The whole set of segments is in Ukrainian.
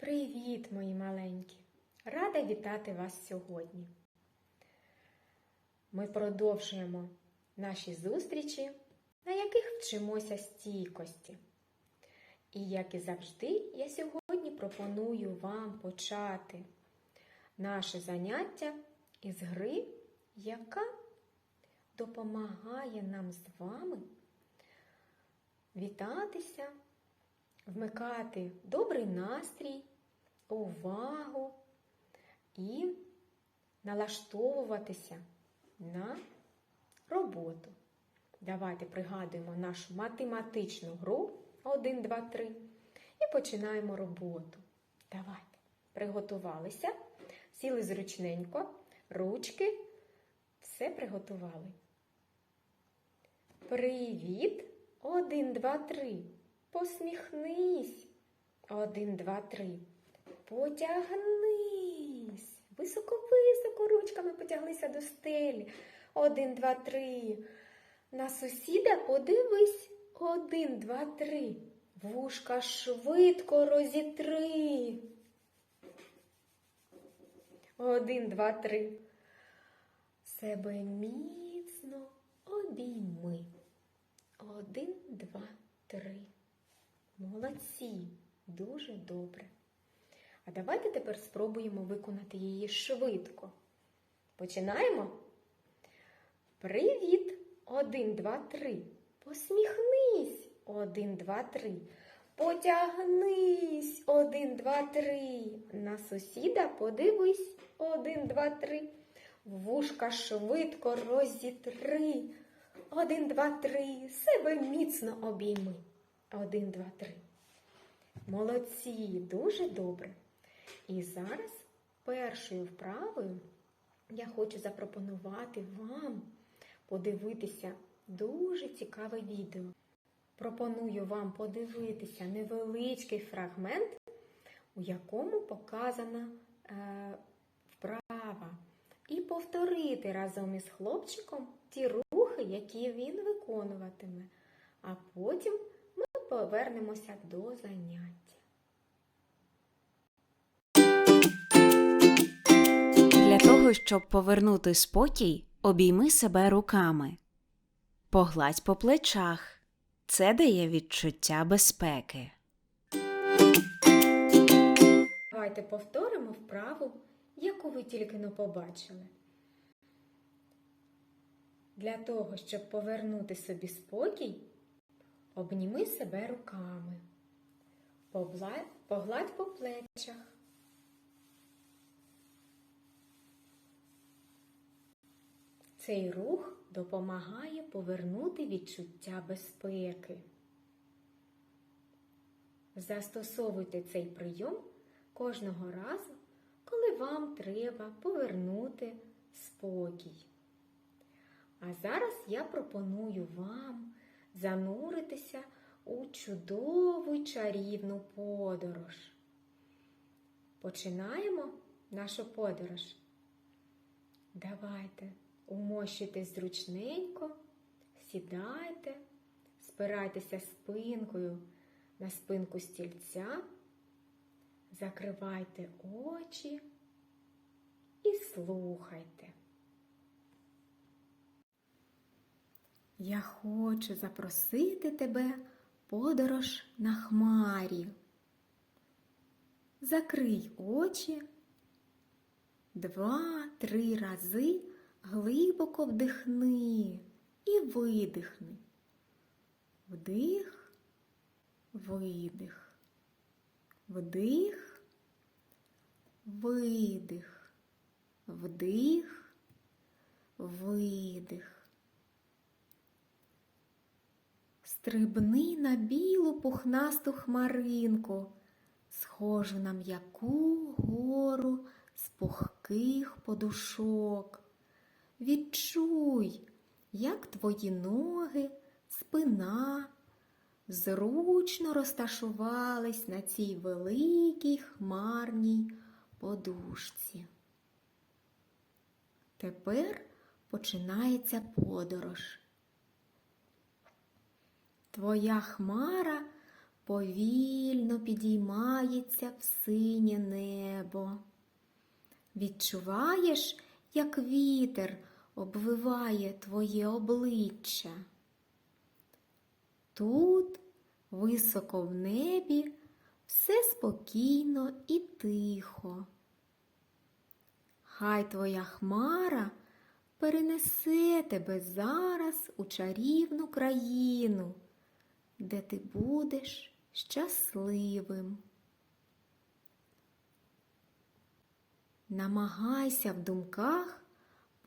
Привіт, мої маленькі! Рада вітати вас сьогодні. Ми продовжуємо наші зустрічі, на яких вчимося стійкості. І, як і завжди, я сьогодні пропоную вам почати наше заняття із гри, яка допомагає нам з вами вітатися, вмикати добрий настрій, увагу і налаштовуватися на роботу. Давайте пригадуємо нашу математичну гру 1, 2, 3 і починаємо роботу. Давайте. Приготувалися, сіли зручненько, ручки, все приготували. Привіт! Один, два, три. Посміхнись. Один, два, три. Потягнись. Високо-високо ручками потяглися до стелі. Один, два, три. На сусіда подивись. Один, два, три. Вушка швидко розітри. Один, два, три. Себе міцно обійми. Один, два, три. Молодці. Дуже добре. А давайте тепер спробуємо виконати її швидко. Починаємо. Привіт! Один, два, три. Посміхнись. Один, два, три. Потягнись. Один, два, три. На сусіда подивись. Один, два, три. Вушка швидко розітри. Один, два, три. Себе міцно обійми. Один, два, три. Молодці, дуже добре. І зараз першою вправою я хочу запропонувати вам подивитися дуже цікаве відео. Пропоную вам подивитися невеличкий фрагмент, у якому показана е, вправа, і повторити разом із хлопчиком ті рухи, які він виконуватиме. А потім ми повернемося до заняття. Того, щоб повернути спокій, обійми себе руками. Погладь по плечах. Це дає відчуття безпеки. Давайте повторимо вправу, яку ви тільки но побачили. Для того, щоб повернути собі спокій, обніми себе руками. Погладь по плечах. Цей рух допомагає повернути відчуття безпеки. Застосовуйте цей прийом кожного разу, коли вам треба повернути спокій. А зараз я пропоную вам зануритися у чудову й чарівну подорож. Починаємо нашу подорож. Давайте умощуйтесь зручненько, сідайте, спирайтеся спинкою на спинку стільця, закривайте очі і слухайте. Я хочу запросити тебе подорож на хмарі. Закрий очі, два-три рази глибоко вдихни і видихни. Вдих, видих, вдих, видих, вдих, видих. Стрибни на білу пухнасту хмаринку, схожу на м'яку гору з пухких подушок. Відчуй, як твої ноги, спина зручно розташувались на цій великій хмарній подушці. Тепер починається подорож. Твоя хмара повільно підіймається в синє небо. Відчуваєш, як вітер обвиває твоє обличчя. Тут, високо в небі, все спокійно і тихо. Хай твоя хмара перенесе тебе зараз у чарівну країну, де ти будеш щасливим. Намагайся в думках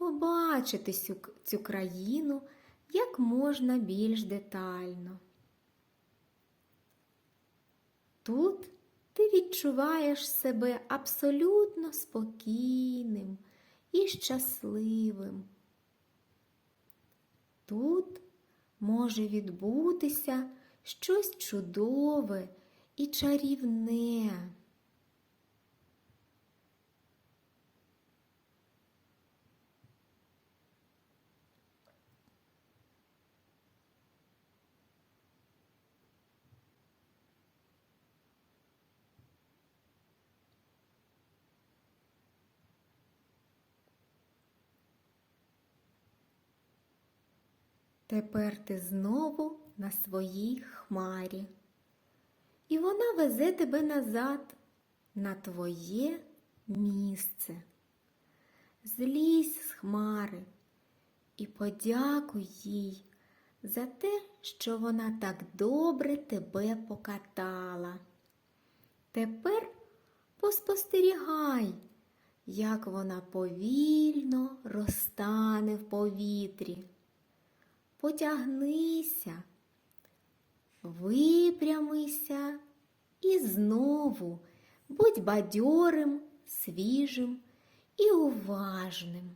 побачити цю, цю країну як можна більш детально. Тут ти відчуваєш себе абсолютно спокійним і щасливим. Тут може відбутися щось чудове і чарівне. Тепер ти знову на своїй хмарі. І вона везе тебе назад на твоє місце. Злізь з хмари і подякуй їй за те, що вона так добре тебе покатала. Тепер поспостерігай, як вона повільно розтане в повітрі. Потягнися, випрямися і знову будь бадьорим, свіжим і уважним.